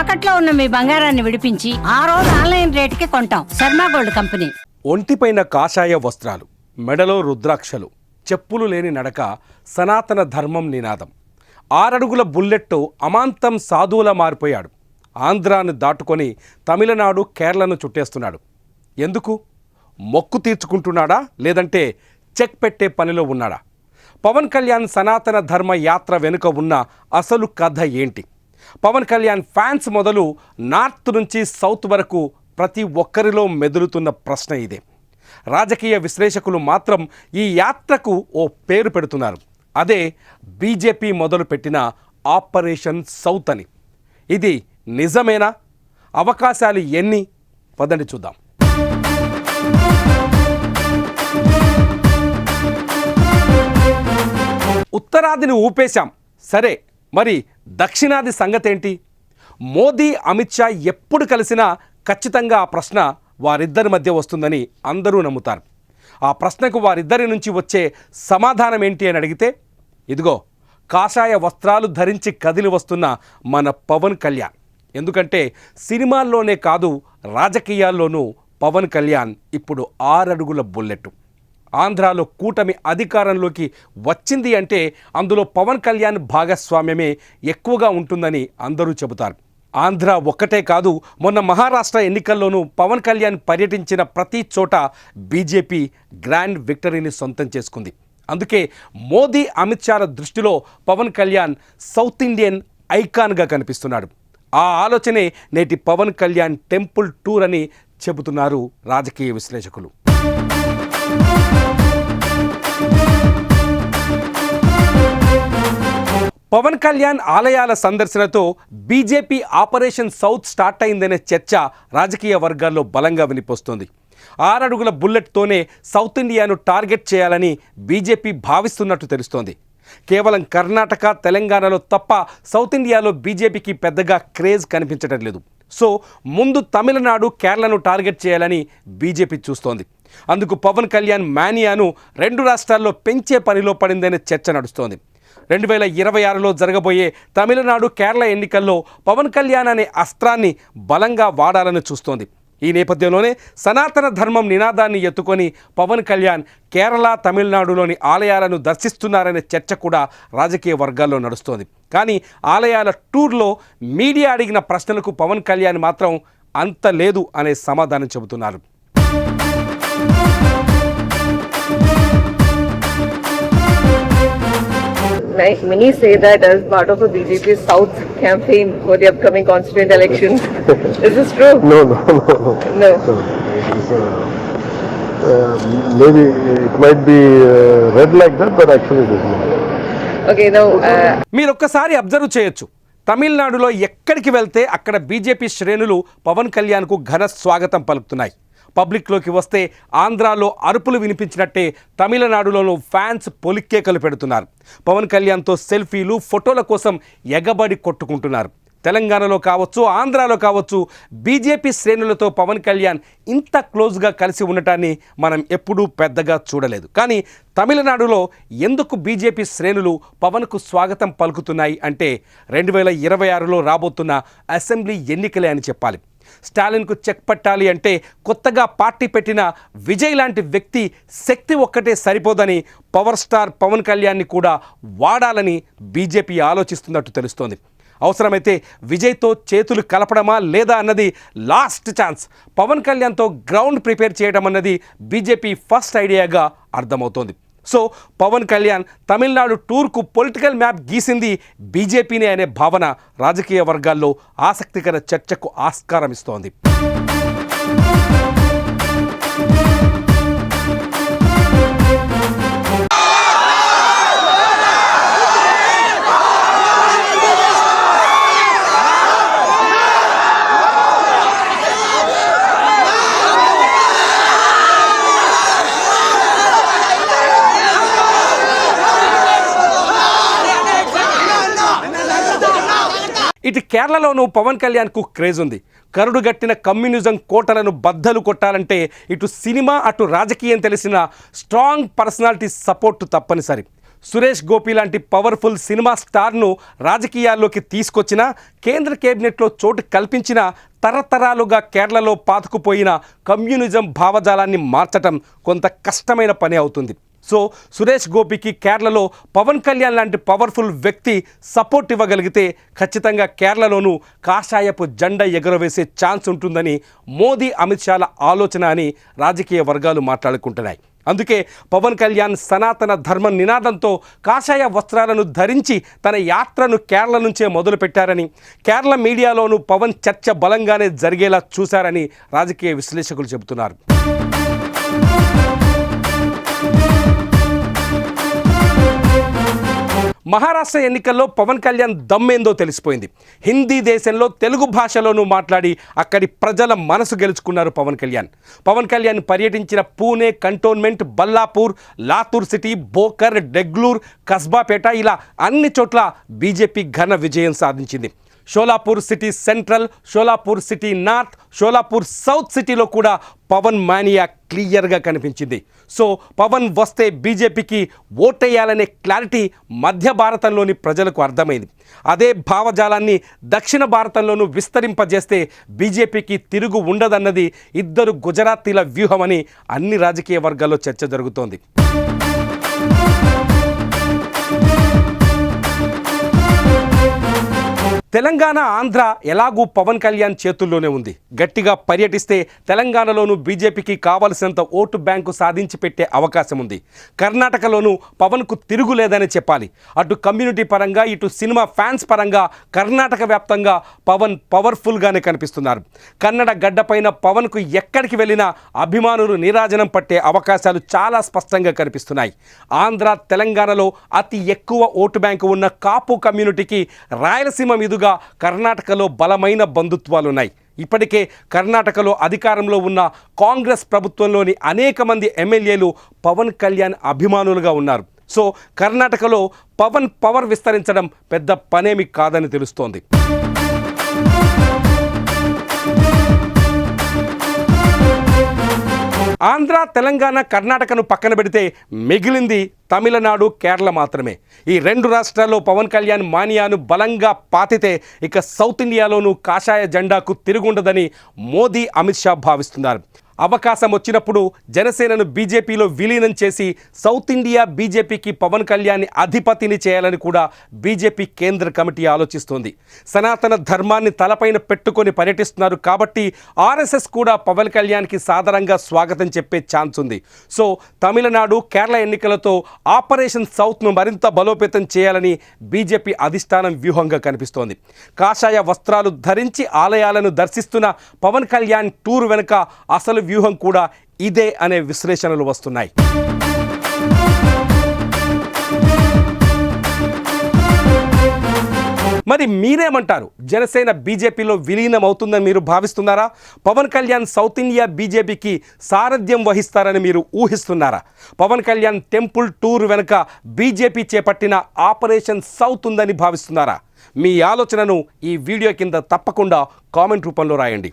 తాకట్లో ఉన్న మీ బంగారాన్ని విడిపించి ఆ రోజు ఆన్లైన్ రేటుకి కొంటాం. Sharma gold company. ఒంటిపైన కాషాయ వస్త్రాలు మెడలో రుద్రాక్షలు చెప్పులు లేని నడక సనాతన ధర్మం నినాదం. ఆరడుగుల బుల్లెట్టు అమాంతం సాధువులా మారిపోయాడు. ఆంధ్రాను దాటుకొని తమిళనాడు కేరళను చుట్టేస్తున్నాడు. ఎందుకు? మొక్కు తీర్చుకుంటున్నాడా? లేదంటే చెక్ పెట్టే పనిలో ఉన్నాడా? పవన్ కళ్యాణ్ సనాతన ధర్మ యాత్ర వెనుక ఉన్న అసలు కథ ఏంటి? పవన్ కళ్యాణ్ ఫ్యాన్స్ మొదలు నార్త్ నుంచి సౌత్ వరకు ప్రతి ఒక్కరిలో మెదులుతున్న ప్రశ్న ఇదే. రాజకీయ విశ్లేషకులు మాత్రం ఈ యాత్రకు ఓ పేరు పెడుతున్నారు. అదే బీజేపీ మొదలుపెట్టిన ఆపరేషన్ సౌత్ అని. ఇది నిజమేనా? అవకాశాలు ఎన్ని? పదండి చూద్దాం. ఉత్తరాదిని ఊపేశాం. సరే మరి దక్షిణాది సంగతేంటి? మోదీ అమిత్ షా ఎప్పుడు కలిసినా ఖచ్చితంగా ఆ ప్రశ్న వారిద్దరి మధ్య వస్తుందని అందరూ నమ్ముతారు. ఆ ప్రశ్నకు వారిద్దరి నుంచి వచ్చే సమాధానం ఏంటి అని అడిగితే ఇదిగో కాషాయ వస్త్రాలు ధరించి కదిలి వస్తున్న మన పవన్ కళ్యాణ్. ఎందుకంటే సినిమాల్లోనే కాదు రాజకీయాల్లోనూ పవన్ కళ్యాణ్ ఇప్పుడు ఆరడుగుల బుల్లెట్. ఆంధ్రాలో కూటమి అధికారంలోకి వచ్చింది అంటే అందులో పవన్ కళ్యాణ్ భాగస్వామ్యమే ఎక్కువగా ఉంటుందని అందరూ చెబుతారు. ఆంధ్ర ఒక్కటే కాదు మొన్న మహారాష్ట్ర ఎన్నికల్లోనూ పవన్ కళ్యాణ్ పర్యటించిన ప్రతి చోట బీజేపీ గ్రాండ్ విక్టరీని సొంతం చేసుకుంది. అందుకే మోదీ అమిత్ షాల దృష్టిలో పవన్ కళ్యాణ్ సౌత్ ఇండియన్ ఐకాన్గా కనిపిస్తున్నాడు. ఆ ఆలోచనే నేటి పవన్ కళ్యాణ్ టెంపుల్ టూర్ అని చెబుతున్నారు రాజకీయ విశ్లేషకులు. పవన్ కళ్యాణ్ ఆలయాల సందర్శనతో బీజేపీ ఆపరేషన్ సౌత్ స్టార్ట్ అయిందనే చర్చ రాజకీయ వర్గాల్లో బలంగా వినిపిస్తోంది. ఆరడుగుల బుల్లెట్తోనే సౌత్ ఇండియాను టార్గెట్ చేయాలని బీజేపీ భావిస్తున్నట్టు తెలుస్తోంది. కేవలం కర్ణాటక తెలంగాణలో తప్ప సౌత్ ఇండియాలో బీజేపీకి పెద్దగా క్రేజ్ కనిపించడం లేదు. సో ముందు తమిళనాడు కేరళను టార్గెట్ చేయాలని బీజేపీ చూస్తోంది. అందుకు పవన్ కళ్యాణ్ మానియాను రెండు రాష్ట్రాల్లో పెంచే పనిలో పడిందనే చర్చ నడుస్తోంది. రెండు వేల ఇరవై ఆరులో జరగబోయే తమిళనాడు కేరళ ఎన్నికల్లో పవన్ కళ్యాణ్ అనే అస్త్రాన్ని బలంగా వాడాలని చూస్తోంది. ఈ నేపథ్యంలోనే సనాతన ధర్మం నినాదాన్ని ఎత్తుకొని పవన్ కళ్యాణ్ కేరళ తమిళనాడులోని ఆలయాలను దర్శిస్తున్నారనే చర్చ కూడా రాజకీయ వర్గాల్లో నడుస్తోంది. కానీ ఆలయాల టూర్లో మీడియా అడిగిన ప్రశ్నలకు పవన్ కళ్యాణ్ మాత్రం అంత లేదు అనే సమాధానం చెబుతున్నారు. Like many say that as part of a BJP South campaign for the upcoming constituent elections. Is this true? No, no, no, no. No. no. Is, uh, uh, maybe it might be uh, read like that, but actually it is not. Okay, now uh, మీరు ఒక్కసారి observe చేయొచ్చు తమిళనాడులో ఎక్కడికి వెళ్తే అక్కడ BJP శ్రేణులు పవన్ కళ్యాణ్కు ఘన స్వాగతం పలుకుతున్నాయి పబ్లిక్లోకి వస్తే ఆంధ్రాలో అరుపులు వినిపించినట్టే తమిళనాడులోనూ ఫ్యాన్స్ పొలిక్కేకలు పెడుతున్నారు. పవన్ కళ్యాణ్తో సెల్ఫీలు ఫోటోల కోసం ఎగబడి కొట్టుకుంటున్నారు. తెలంగాణలో కావచ్చు ఆంధ్రాలో కావచ్చు బీజేపీ శ్రేణులతో పవన్ కళ్యాణ్ ఇంత క్లోజ్గా కలిసి ఉండటాన్ని మనం ఎప్పుడూ పెద్దగా చూడలేదు. కానీ తమిళనాడులో ఎందుకు బీజేపీ శ్రేణులు పవన్కు స్వాగతం పలుకుతున్నాయి అంటే రెండు వేల ఇరవై ఆరులో రాబోతున్న అసెంబ్లీ ఎన్నికలే అని చెప్పాలి. స్టాలిన్కు చెక్ పట్టాలి అంటే కొత్తగా పార్టీ పెట్టిన విజయ్ లాంటి వ్యక్తి శక్తి ఒక్కటే సరిపోదని పవర్ స్టార్ పవన్ కళ్యాణ్ని కూడా వాడాలని బీజేపీ ఆలోచిస్తున్నట్టు తెలుస్తోంది. అవసరమైతే విజయ్తో చేతులు కలపడమా లేదా అన్నది లాస్ట్ ఛాన్స్. పవన్ కళ్యాణ్తో గ్రౌండ్ ప్రిపేర్ చేయడం అన్నది బీజేపీ ఫస్ట్ ఐడియాగా అర్థమవుతోంది. సో పవన్ కళ్యాణ్ తమిళనాడు టూర్కు పొలిటికల్ మ్యాప్ గీసింది బీజేపీనే అనే భావన రాజకీయ వర్గాల్లో ఆసక్తికర చర్చకు ఆస్కారం ఇస్తోంది ఇటు కేరళలోనూ పవన్ కళ్యాణ్కు క్రేజ్ ఉంది. కరుడుగట్టిన కమ్యూనిజం కోటలను బద్దలు కొట్టాలంటే ఇటు సినిమా అటు రాజకీయం తెలిసిన స్ట్రాంగ్ పర్సనాలిటీ సపోర్ట్ తప్పనిసరి. సురేష్ గోపి లాంటి పవర్ఫుల్ సినిమా స్టార్ను రాజకీయాల్లోకి తీసుకొచ్చిన కేంద్ర కేబినెట్లో చోటు కల్పించిన తరతరాలుగా కేరళలో పాతుకుపోయిన కమ్యూనిజం భావజాలాన్ని మార్చటం కొంత కష్టమైన పని అవుతుంది. సో సురేష్ గోపికి కేరళలో పవన్ కళ్యాణ్ లాంటి పవర్ఫుల్ వ్యక్తి సపోర్ట్ ఇవ్వగలిగితే ఖచ్చితంగా కేరళలోనూ కాషాయపు జెండా ఎగురవేసే ఛాన్స్ ఉంటుందని మోదీ అమిత్ షాల ఆలోచన అని రాజకీయ వర్గాలు మాట్లాడుకుంటున్నాయి. అందుకే పవన్ కళ్యాణ్ సనాతన ధర్మ నినాదంతో కాషాయ వస్త్రాలను ధరించి తన యాత్రను కేరళ నుంచే మొదలుపెట్టారని కేరళ మీడియాలోనూ పవన్ చర్చ బలంగానే జరిగేలా చూశారని రాజకీయ విశ్లేషకులు చెబుతున్నారు. మహారాష్ట్ర ఎన్నికల్లో పవన్ కళ్యాణ్ దమ్మేందో తెలిసిపోయింది. హిందీ దేశంలో తెలుగు భాషలోనూ మాట్లాడి అక్కడి ప్రజల మనసు గెలుచుకున్నారు పవన్ కళ్యాణ్. పవన్ కళ్యాణ్ పర్యటించిన పూణే కంటోన్మెంట్ బల్లాపూర్ లాతూర్ సిటీ బోకర్ డెగ్లూర్ కస్బాపేట ఇలా అన్ని చోట్ల బీజేపీ ఘన విజయం సాధించింది. Solapur city central Solapur city north Solapur south సిటీలో కూడా పవన్ మానియా క్లియర్గా కనిపించింది. సో పవన్ వస్తే బీజేపీకి ఓటేయాలనే క్లారిటీ మధ్య భారతంలోని ప్రజలకు అర్థమైంది. అదే భావజాలాన్ని దక్షిణ భారతంలోనూ విస్తరింపజేస్తే బీజేపీకి తిరుగు ఉండదన్నది ఇద్దరు గుజరాతీల వ్యూహమని అన్ని రాజకీయ వర్గాల్లో చర్చ జరుగుతోంది. తెలంగాణ ఆంధ్ర ఎలాగూ పవన్ కళ్యాణ్ చేతుల్లోనే ఉంది. గట్టిగా పర్యటిస్తే తెలంగాణలోనూ బీజేపీకి కావలసినంత ఓటు బ్యాంకు సాధించి పెట్టే అవకాశం ఉంది. కర్ణాటకలోనూ పవన్కు తిరుగులేదని చెప్పాలి. అటు కమ్యూనిటీ పరంగా ఇటు సినిమా ఫ్యాన్స్ పరంగా కర్ణాటక వ్యాప్తంగా పవన్ పవర్ఫుల్గానే కనిపిస్తున్నారు. కన్నడ గడ్డపైన పవన్కు ఎక్కడికి వెళ్ళినా అభిమానులు నీరాజనం పట్టే అవకాశాలు చాలా స్పష్టంగా కనిపిస్తున్నాయి. ఆంధ్ర తెలంగాణలో అతి ఎక్కువ ఓటు బ్యాంకు ఉన్న కాపు కమ్యూనిటీకి రాయలసీమ మీదుగా కర్ణాటకలో బలమైన బంధుత్వాలున్నాయి. ఇప్పటికే కర్ణాటకలో అధికారంలో ఉన్న కాంగ్రెస్ ప్రభుత్వంలోని అనేక మంది ఎమ్మెల్యేలు పవన్ కళ్యాణ్ అభిమానులుగా ఉన్నారు. సో కర్ణాటకలో పవన్ పవర్ విస్తరించడం పెద్ద పనేమి కాదని తెలుస్తోంది. ఆంధ్ర తెలంగాణ కర్ణాటకను పక్కన పెడితే మిగిలింది తమిళనాడు కేరళ మాత్రమే. ఈ రెండు రాష్ట్రాల్లో పవన్ కళ్యాణ్ మానియాను బలంగా పాతితే ఇక సౌత్ ఇండియాలోనూ కాషాయ జెండాకు తిరుగుండదని మోదీ అమిత్ షా భావిస్తున్నారు. అవకాశం వచ్చినప్పుడు జనసేనను బీజేపీలో విలీనం చేసి సౌత్ ఇండియా బీజేపీకి పవన్ కళ్యాణ్ అధిపతిని చేయాలని కూడా బీజేపీ కేంద్ర కమిటీ ఆలోచిస్తోంది. సనాతన ధర్మాన్ని తలపైన పెట్టుకొని పర్యటిస్తున్నారు కాబట్టి ఆర్ఎస్ఎస్ కూడా పవన్ కళ్యాణ్కి సాధారణంగా స్వాగతం చెప్పే ఛాన్స్ ఉంది. సో తమిళనాడు కేరళ ఎన్నికలతో ఆపరేషన్ సౌత్ను మరింత బలోపేతం చేయాలని బీజేపీ అధిష్టానం వ్యూహంగా కనిపిస్తోంది. కాషాయ వస్త్రాలు ధరించి ఆలయాలను దర్శిస్తున్న పవన్ కళ్యాణ్ టూర్ వెనుక అసలు వ్యూహం కూడా ఇదే అనే విశ్లేషణలు వస్తున్నాయి. మరి మీరేమంటారు? జనసేన బీజేపీలో విలీనం అవుతుందని మీరు భావిస్తున్నారా? పవన్ కళ్యాణ్ సౌత్ ఇండియా బీజేపీకి సారథ్యం వహిస్తారని మీరు ఊహిస్తున్నారా? పవన్ కళ్యాణ్ టెంపుల్ టూర్ వెనుక బీజేపీ చేపట్టిన ఆపరేషన్ సౌత్ ఉందని భావిస్తున్నారా? మీ ఆలోచనను ఈ వీడియో కింద తప్పకుండా కామెంట్ రూపంలో రాయండి.